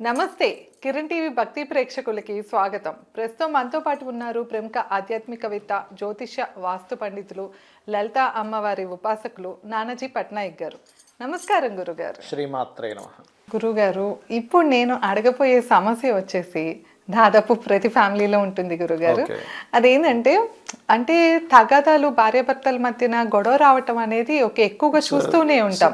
నమస్తే కిరణ్ టీవీ భక్తి ప్రేక్షకులకి స్వాగతం. ప్రస్తుతం మనతో పాటు ఉన్నారు ప్రముఖ ఆధ్యాత్మికవేత్త జ్యోతిష వాస్తు పండితులు లలిత అమ్మవారి ఉపాసకులు నానాజీ పట్నాయక్ గారు. నమస్కారం గురుగారు. శ్రీమాత్రే నమ. గురుగారు ఇప్పుడు నేను అడగపోయే సమస్య వచ్చేసి దాదాపు ప్రతి ఫ్యామిలీలో ఉంటుంది గురుగారు. అదేంటంటే అంటే తగాదాలు భార్యాభర్తల మధ్యన గొడవ రావటం అనేది ఒక ఎక్కువగా చూస్తూనే ఉంటాం.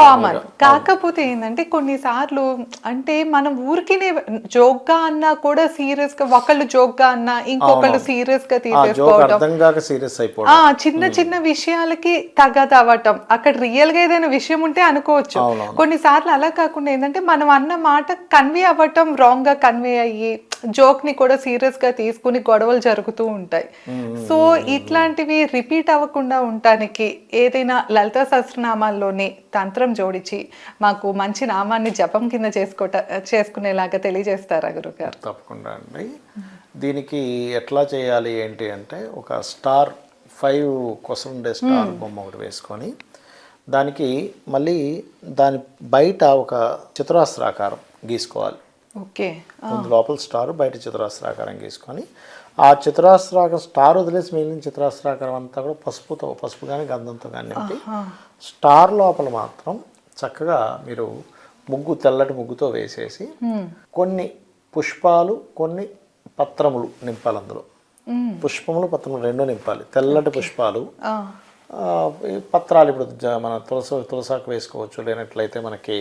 కామన్ కాకపోతే ఏంటంటే కొన్నిసార్లు అంటే మనం ఊరికినే జోక్గా అన్నా కూడా సీరియస్గా ఒకళ్ళు జోక్గా అన్నా ఇంకొకళ్ళు సీరియస్గా తీసేసుకోవడం. అయిపోవడం. ఆ చిన్న చిన్న విషయాలకి తగ్గద అవ్వటం. అక్కడ రియల్గా ఏదైనా విషయం ఉంటే అనుకోవచ్చు. కొన్నిసార్లు అలా కాకుండా ఏంటంటే మనం అన్న మాట కన్వే అవ్వటం రాంగ్గా కన్వే అయ్యి జోక్ని కూడా సీరియస్గా తీసుకుని గొడవలు జరుగుతూ ఉంటాయి. సో ఇట్లాంటివి రిపీట్ అవ్వకుండా ఉండటానికి ఏదైనా లలిత సహస్రనామాల్లోని తంత్రం జోడించి మాకు మంచి నామాన్ని జపం కింద చేసుకోట చేసుకునేలాగా తెలియజేస్తారా గురుగారు? తప్పకుండా అండి. దీనికి ఎట్లా చేయాలి ఏంటి అంటే ఒక స్టార్ ఫైవ్ కోసం ఉండే స్టార్ బొమ్మ ఒకటి వేసుకొని దానికి మళ్ళీ దాని బయట ఒక చతురాస్రాకారం గీసుకోవాలి. ఓకే. ముందు లోపల స్టార్ బయట చతురాస్రాకారం గీసుకొని ఆ చతురాస్రాకారం స్టార్ వదిలేసి మిగిలిన చతురాస్రాకారం అంతా కూడా పసుపుతో పసుపు కానీ గంధంతో కానీ నింపి స్టార్ లోపల మాత్రం చక్కగా మీరు ముగ్గు తెల్లటి ముగ్గుతో వేసేసి కొన్ని పుష్పాలు కొన్ని పత్రములు నింపాలి అందులో. పుష్పములు పత్రములు రెండు నింపాలి. తెల్లటి పుష్పాలు పత్రాలు ఇప్పుడు మన తులసి తులసాకు వేసుకోవచ్చు లేనట్లయితే మనకి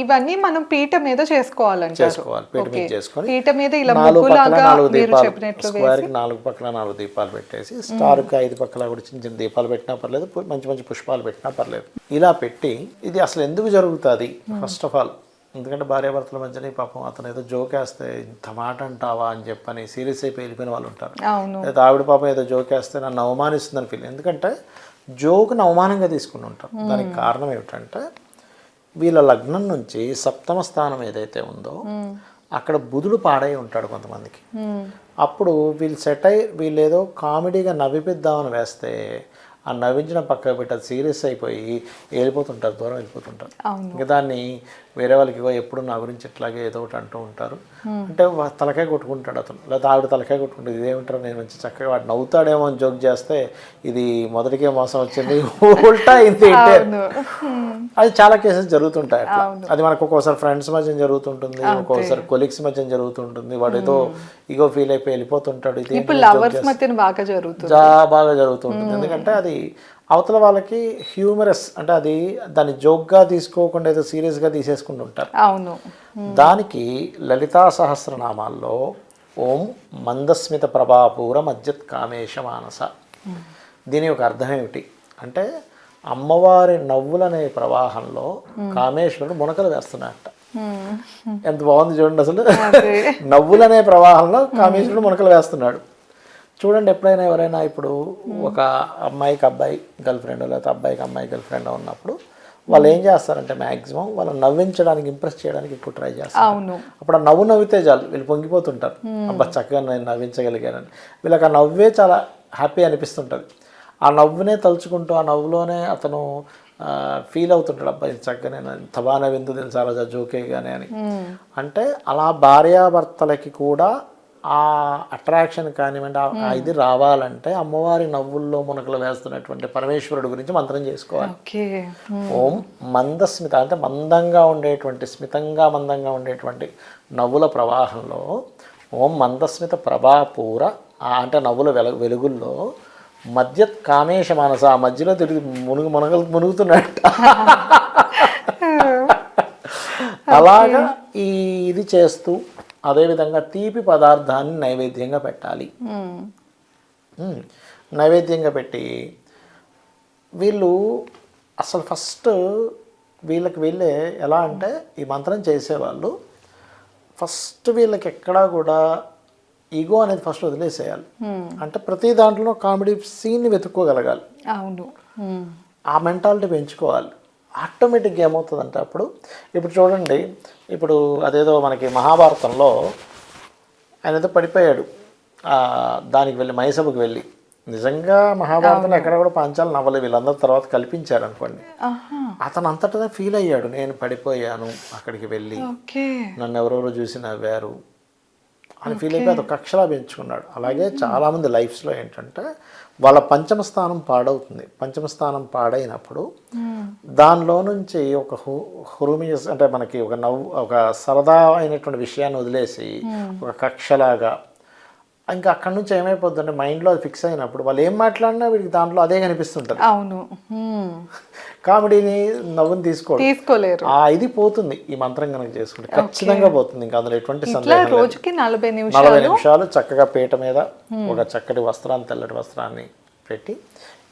ఇవన్నీ మనం పీట మీద చేసుకోవాలంటారు. చేసుకోవాలి. పీట మీద చేసుకొని పీట మీద ఇలా నాలుగు దీపాలు నాలుగు పక్కల నాలుగు దీపాలు పెట్టేసి స్టార్కి ఐదు పక్కల కూడా చిన్న చిన్న దీపాలు పెట్టినా పర్లేదు మంచి మంచి పుష్పాలు పెట్టినా పర్లేదు. ఇలా పెట్టి ఇది అసలు ఎందుకు జరుగుతుంది? ఫస్ట్ ఆఫ్ ఆల్ ఎందుకంటే భార్యాభర్తల మధ్యన ఈ పాపం అతను ఏదో జోకేస్తే ఇంత మాట అంటావా అని చెప్పని సీరియస్ అయిపోయి వెళ్ళిపోయిన వాళ్ళు ఉంటారు. లేదా ఆవిడ పాపం ఏదో జోకేస్తే నన్ను అవమానిస్తుందని ఫీల్ ఎందుకంటే జోక్ని అవమానంగా తీసుకుని ఉంటారు. దానికి కారణం ఏమిటంటే వీళ్ళ లగ్నం నుంచి సప్తమ స్థానం ఏదైతే ఉందో అక్కడ బుధుడు పాడై ఉంటాడు కొంతమందికి. అప్పుడు వీళ్ళు సెట్ అయ్యి వీళ్ళు ఏదో కామెడీగా నవ్విపిద్దామని వేస్తే ఆ నవ్వించిన పక్క పెట్టి అది సీరియస్ అయిపోయి వెళ్ళిపోతుంటారు దూరం వెళ్ళిపోతుంటారు. ఇంకా దాన్ని వేరే వాళ్ళకి ఇగో ఎప్పుడు నా గురించి ఇట్లాగే ఏదో ఒకటి అంటూ ఉంటారు. అంటే తలకాయ కొట్టుకుంటాడు అతను. లేదా ఆవిడ తలకాయ కొట్టుకుంటుంది. ఇదేమిటారు నేను మంచి చక్కగా వాడు నవ్వుతాడేమో అని జోక్ చేస్తే ఇది మొదటికే మోసం వచ్చింది. ఉల్టా ఉమ్, అది చాలా కేసెస్ జరుగుతుంటాయి అట్లా. అది మనకు ఒక్కోసారి ఫ్రెండ్స్ మధ్య జరుగుతుంటుంది. ఒక్కోసారి కొలీగ్స్ మధ్య జరుగుతుంటుంది. వాడు ఏదో ఇగో ఫీల్ అయిపోయి వెళ్ళిపోతుంటాడు. ఇది బాగా జరుగుతుంది. బాగా జరుగుతుంటుంది. ఎందుకంటే అది అవతల వాళ్ళకి హ్యూమరస్ అంటే అది దాన్ని జోక్గా తీసుకోకుండా ఏదో సీరియస్గా తీసేసుకుంటుంటారు అవును. దానికి లలితా సహస్రనామాల్లో ఓం మందస్మిత ప్రభాపూర మధ్యత్ కామేశ మానస. దీని యొక్క అర్థం ఏమిటి? అంటే అమ్మవారి నవ్వులనే ప్రవాహంలో కామేశ్వరుడు మునకలు వేస్తున్నాడట ఎంత బాగుంది చూడండి అసలు. నవ్వులనే ప్రవాహంలో కామేశ్వరుడు మునకలు వేస్తున్నాడు. చూడండి ఎప్పుడైనా ఎవరైనా ఇప్పుడు ఒక అమ్మాయికి అబ్బాయి గర్ల్ ఫ్రెండ్ లేకపోతే అబ్బాయికి అమ్మాయి గర్ల్ ఫ్రెండ్ ఉన్నప్పుడు వాళ్ళు ఏం చేస్తారంటే మ్యాక్సిమం వాళ్ళని నవ్వించడానికి ఇంప్రెస్ చేయడానికి ఎక్కువ ట్రై చేస్తారు. అప్పుడు ఆ నవ్వు నవ్వితే చాలు. వీళ్ళు పొంగిపోతుంటారు. అబ్బా చక్కగా నేను నవ్వించగలిగానని. వీళ్ళకి ఆ నవ్వే చాలా హ్యాపీ అనిపిస్తుంటుంది. ఆ నవ్వునే తలుచుకుంటూ ఆ నవ్వులోనే అతను ఫీల్ అవుతుంటాడు. అబ్బా ఇంత చక్కగా నేను ఇంత బాగా నవ్విందో తెలుసు జోకే కానీ అని. అంటే అలా భార్యాభర్తలకి కూడా ఆ అట్రాక్షన్ కానివ్వండి ఆ- ఆ ఇది రావాలంటే అమ్మవారి నవ్వుల్లో మునకలు వేస్తున్నటువంటి పరమేశ్వరుడు గురించి మంత్రం చేసుకోవాలి. ఓకే. ఓం మందస్మిత అంటే మందంగా ఉండేటువంటి స్మితంగా మందంగా ఉండేటువంటి నవ్వుల ప్రవాహంలో ఓం మందస్మిత ప్రభాపూర అంటే నవ్వుల వెల వెలుగుల్లో మధ్య కామేశ మానస ఆ మధ్యలో తిరిగి మునుగు మునగలు మునుగుతున్నట్ట. అలాగా ఈ ఇది చేస్తూ అదేవిధంగా తీపి పదార్థాన్ని నైవేద్యంగా పెట్టాలి. నైవేద్యంగా పెట్టి వీళ్ళు అసలు ఫస్ట్ వీళ్ళకి వీళ్ళే ఎలా అంటే ఈ మంత్రం చేసేవాళ్ళు ఫస్ట్ వీళ్ళకి ఎక్కడా కూడా ఈగో అనేది ఫస్ట్ వదిలేసేయాలి. అంటే ప్రతి దాంట్లో కామెడీ సీన్ని వెతుక్కోగలగాలి. అవును. ఆ మెంటాలిటీ పెంచుకోవాలి. ఆటోమేటిక్గా ఏమవుతుందంటే అప్పుడు ఇప్పుడు చూడండి ఇప్పుడు అదేదో మనకి మహాభారతంలో ఆయన ఏదో పడిపోయాడు దానికి వెళ్ళి మైసభకు వెళ్ళి. నిజంగా మహాభారతంలో ఎక్కడ కూడా పాంచాలు నవ్వలే వీళ్ళందరూ తర్వాత కల్పించారు అనుకోండి. అతను అంతటా ఫీల్ అయ్యాడు. నేను పడిపోయాను అక్కడికి వెళ్ళి. నన్ను ఎవరెవరో చూసి నవ్వారు. అని ఫీల్ అయిపోయి అదొక కక్షలా పెంచుకున్నాడు. అలాగే చాలామంది లైఫ్స్లో ఏంటంటే వాళ్ళ పంచమ స్థానం పాడవుతుంది. పంచమ స్థానం పాడైనప్పుడు దానిలో నుంచి ఒక హు హురుమియస్ అంటే మనకి ఒక నవ్వు ఒక సరదా అయినటువంటి విషయాన్ని వదిలేసి ఒక కక్షలాగా ఇంకా అక్కడి నుంచి ఏమైపోతుందంటే మైండ్లో అది ఫిక్స్ అయినప్పుడు వాళ్ళు ఏం మాట్లాడినా వీడికి దాంట్లో అదే కనిపిస్తుంటుంది. అవును. కామెడీని నవ్వుని తీసుకోవడం తీసుకోలేరు. ఆ ఇది పోతుంది. ఈ మంత్రం కనుక చేసుకుంటే ఖచ్చితంగా పోతుంది. ఇంకా అందులో ఎటువంటి సందేహం. రోజుకి నలభై నిమిషాలు నలభై నిమిషాలు చక్కగా పీట మీద ఒక చక్కటి వస్త్రాన్ని తెల్లటి వస్త్రాన్ని పెట్టి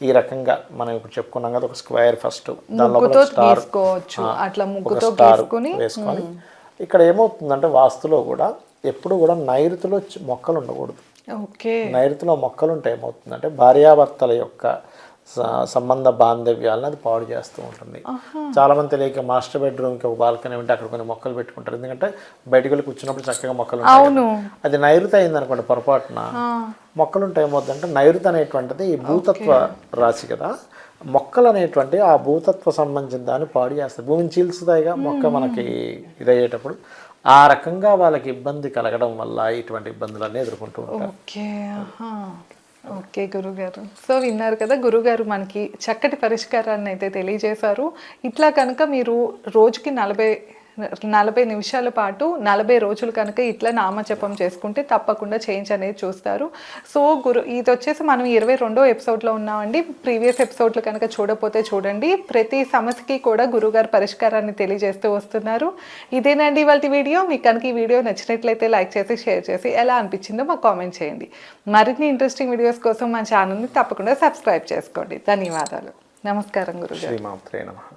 ఈ రకంగా మనం ఇప్పుడు చెప్పుకున్నాం కదా ఒక స్క్వేర్ ఫస్ట్. దాని లోపల ముగ్గుతో ఒక స్టార్. గీసుకోవచ్చు. అట్లా ముగ్గుతో వేసుకొని ఇక్కడ ఏమవుతుందంటే వాస్తులో కూడా ఎప్పుడు కూడా నైరుతిలో మొక్కలు ఉండకూడదు. నైరుతిలో మొక్కలు ఉంటే ఏమవుతుందంటే భార్యాభర్తల యొక్క సంబంధ బాంధవ్యాలను అది పాడు చేస్తూ ఉంటుంది. చాలా మంది తెలియక మాస్టర్ బెడ్రూమ్కి ఒక బాల్కనీ ఉంటే అక్కడ కొన్ని మొక్కలు పెట్టుకుంటారు. ఎందుకంటే బయటకు వెళ్ళి కూర్చున్నప్పుడు చక్కగా మొక్కలు ఉంటాయి అది నైరుతి అయింది అనుకోండి పొరపాటున. మొక్కలు ఉంటే ఏమవుతుందంటే నైరుతి అనేటువంటిది ఈ భూతత్వ రాశి కదా. మొక్కలు అనేటువంటి ఆ భూతత్వ సంబంధించిన దాన్ని పాడు చేస్తాయి. భూమిని చీల్చుతాయిగా మొక్క మనకి ఇదయ్యేటప్పుడు. ఆ రకంగా వాళ్ళకి ఇబ్బంది కలగడం వల్ల ఇటువంటి ఇబ్బందులన్నీ ఎదుర్కొంటూ ఉంటారు. ఓకే ఓకే గురుగారు. సో విన్నారు కదా గురుగారు మనకి చక్కటి పరిష్కారాన్ని అయితే తెలియజేశారు. ఇట్లా కనుక మీరు రోజుకి నలభై నలభై నిమిషాల పాటు నలభై రోజులు కనుక ఇట్లా నామజపం చేసుకుంటే తప్పకుండా చేంజ్ అనేది చూస్తారు. సో గురు ఇది వచ్చేసి మనం ఇరవై రెండో ఎపిసోడ్లో ఉన్నామండి. ప్రీవియస్ ఎపిసోడ్లు కనుక చూడపోతే చూడండి. ప్రతి సమస్యకి కూడా గురుగారు పరిష్కారాన్ని తెలియజేస్తూ వస్తున్నారు. ఇదేనండి ఇవాళ వీడియో. మీకు కనుక ఈ వీడియో నచ్చినట్లయితే లైక్ చేసి షేర్ చేసి ఎలా అనిపించిందో మాకు కామెంట్ చేయండి. మరిన్ని ఇంట్రెస్టింగ్ వీడియోస్ కోసం మా ఛానల్ని తప్పకుండా సబ్స్క్రైబ్ చేసుకోండి. ధన్యవాదాలు. నమస్కారం గురుగారు. శ్రీమాత్రే నమ.